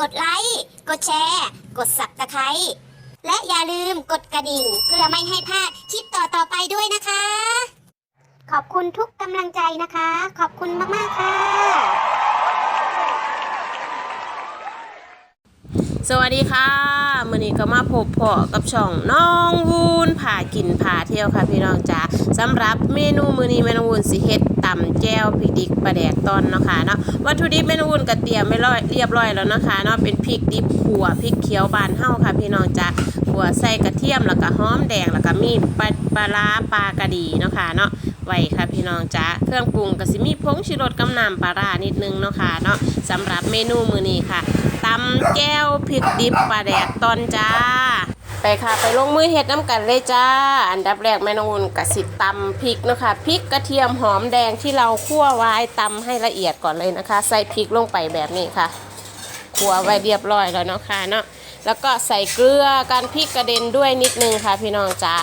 กดไลค์ กดแชร์ กดสับตะไคร้และอย่าลืมกดกระดิ่ง เพื่อไม่ให้พลาดคลิปต่อๆไปด้วยนะคะ ขอบคุณทุกกำลังใจนะคะ ขอบคุณมากๆค่ะ สวัสดีค่ะมื่อนี้ก็มาพบพอกับช่องน้องวูนผ่ากินผ่าเที่ยวค่ะพี่น้องจ๋าสำหรับเมนูมื้อนี้แมน้องวูนสิเฮ็ดตำแจ่วพริกดิบปลาแดกตอนเนาะค่ะเนาะวัตถุดิบแมน้องวูนก็เตรียมไว้ร้อยเรียบร้อยแล้วนะคะเนาะเป็นพริกดิบขั่วพริกเขียวบานเฮาค่ะพี่น้องจ๋าขั่วใส่กระเทียมแล้วก็หอมแดงแล้วก็มีปลาปลาร้าปลากระดีเนาะค่ะเนาะ ไว้ค่ะพี่น้องจ๋าเครื่องปรุงก็สิมีผงชูรสกำน้ำปลาร้านิดนึงเนาะค่ะเนาะสำหรับเมนูมื้อนี้ค่ะตำแก้วพริกดิบปลาแดกตอนจ้า ไปค่ะไปลงมือเฮ็ดน้ำกันเลยจ้า อันดับแรกแม่นองอุ่นกสิตำพริกเนาะคะพริกกระเทียมหอมแดงที่เราคั่วไว้ตำให้ละเอียดก่อนเลยนะคะ ใส่พริกลงไปแบบนี้ค่ะคั่วไว้เรียบร้อยแล้วเนาะค่ะเนาะแล้วก็ใส่เกลือกันพริกกระเด็นด้วยนิดนึงค่ะพี่น้องจ้า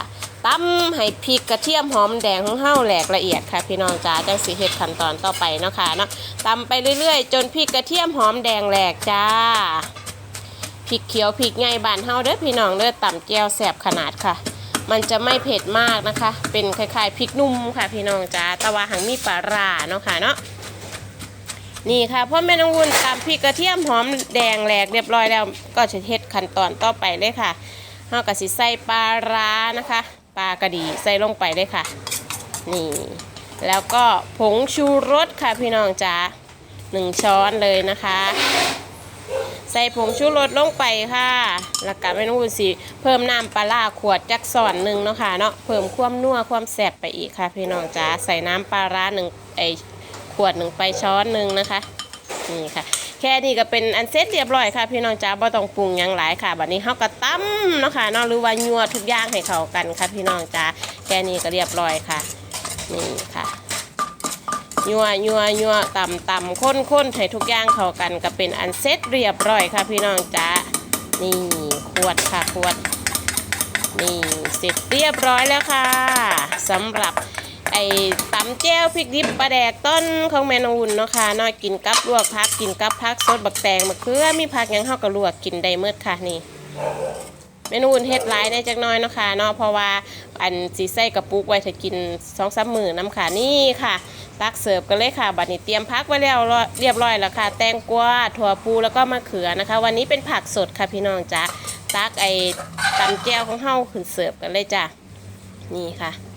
ตำให้พริกกระเทียมหอมแดงของเฮาแหลกละเอียดค่ะ พี่น้องจ้าจังสิเฮ็ดขั้นตอนต่อไปเนาะค่ะเนาะตำไปเรื่อยๆ จนพริกกระเทียมหอมแดงแหลกจ้าพริกเขียวพริกไงบานเฮาเด้อพี่น้องเด้อต่ำแก้วแสบขนาดค่ะ มันจะไม่เผ็ดมากนะคะ เป็นคล้ายๆพริกนุ่มค่ะ พี่น้องจ้าตะวาหังมีปลาร่าเนาะค่ะเนาะนี่ค่ะพ่อแม่น้องวุ้นตำพริกกระเทียมหอมแดงแหลกเรียบร้อยแล้วก็จะเฮ็ดขั้นตอนต่อไปเลยค่ะเฮาก็สิใส่ปลาร้านะคะ ปลากระดีใส่ลงไปเลยค่ะ นี่ แล้วก็ผงชูรสค่ะพี่น้องจ้าหนึ่งช้อนเลยนะคะ ใส่ผงชูรสลงไปค่ะ แล้วก็ไม่ต้องพูดสิเพิ่มน้ำปลาร้าขวดจักสอนหนึ่งเนาะค่ะเนาะเพิ่มความนัวความแซ่บไปอีกค่ะ พี่น้องจ๋าใส่น้ำปลาร้าหนึ่งไอขวดหนึ่งไปช้อนหนึ่งนะคะ นี่ค่ะ แค่นี้ก็เป็นอันเสร็จเรียบร้อยค่ะ พี่น้องจ๋าบ่ต้องปรุงยังหลายค่ะบัดนี้เฮาก็ตำเนาะค่ะนาะหรือว่ายัวทุกอย่างให้เข้ากันค่ะ พี่น้องจ๋าแค่นี้ก็เรียบร้อยค่ะนี่ค่ะยัวยัวยัวต่ำต่ำข้นข้นให้ทุกอย่างเข้ากันก็เป็นอันเสร็จเรียบร้อยค่ะ พี่น้องจ้านี่ขวดค่ะขวดนี่เสร็จเรียบร้อยแล้วค่ะสำหรับ ไอ้ตำแจ้วพริกดิบปลาแดกต้นของแมนอุ่นเนาะค่ะน้อยกินกับลวกพักกินกับพักสดบักแตงมะเขือมีผักยังเข้ากับลวกกินได้เมื่อค่ะนี่เมนูอุ่นเฮ็ดหลายในจักน้อยเนาะค่ะเนาะเพราะว่าอันสีใส่กระปุกไว้ถ้ากินสองสามมื้อน้ำค่ะนี่ค่ะตักเสิร์ฟกันเลยค่ะ บัดนี้เตรียมพักไว้แล้วเรียบร้อยแล้วค่ะ แตงกวาถั่วปูแล้วก็มะเขือนะคะ วันนี้เป็นผักสดค่ะพี่น้องจ้าตักไอ้ตำแก้วของเฮาขึ้นเสิร์ฟกันเลยจ้ะนี่ค่ะ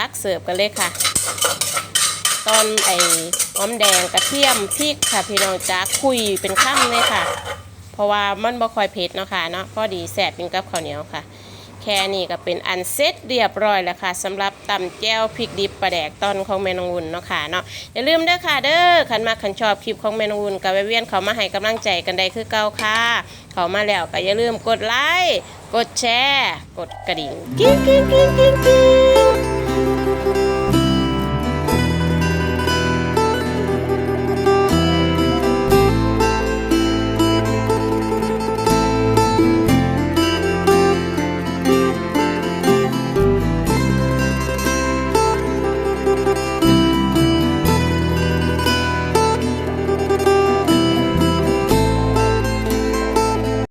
ตักเสิร์ฟกันเลยค่ะ ตอนไอ้หอมแดงกระเทียมพริกค่ะพี่น้องจ้าคุยเป็นข้ามเลยค่ะ เพราะว่ามันบ่ค่อยเผ็ดเนาะค่ะเนาะพอดีแซ่บเป็นกับข้าวเหนียวค่ะ แค่นี้ก็เป็นอันเสร็จเรียบร้อยแล้วค่ะสำหรับตำแก้วพริกดิบปลาแดกตอนของแมนงวุ่นเนาะค่ะเนาะอย่าลืมเด้อค่ะเด้อคันมาคันชอบคลิปของแมนงวุ่นกับเวียนเขามาให้กำลังใจกันได้คือเก่าค่ะ เขามาแล้วก็อย่าลืมกดไลค์กดแชร์ กดกระดิ่งกิ๊งกิ๊งกิ๊งกิ๊งกิ๊ง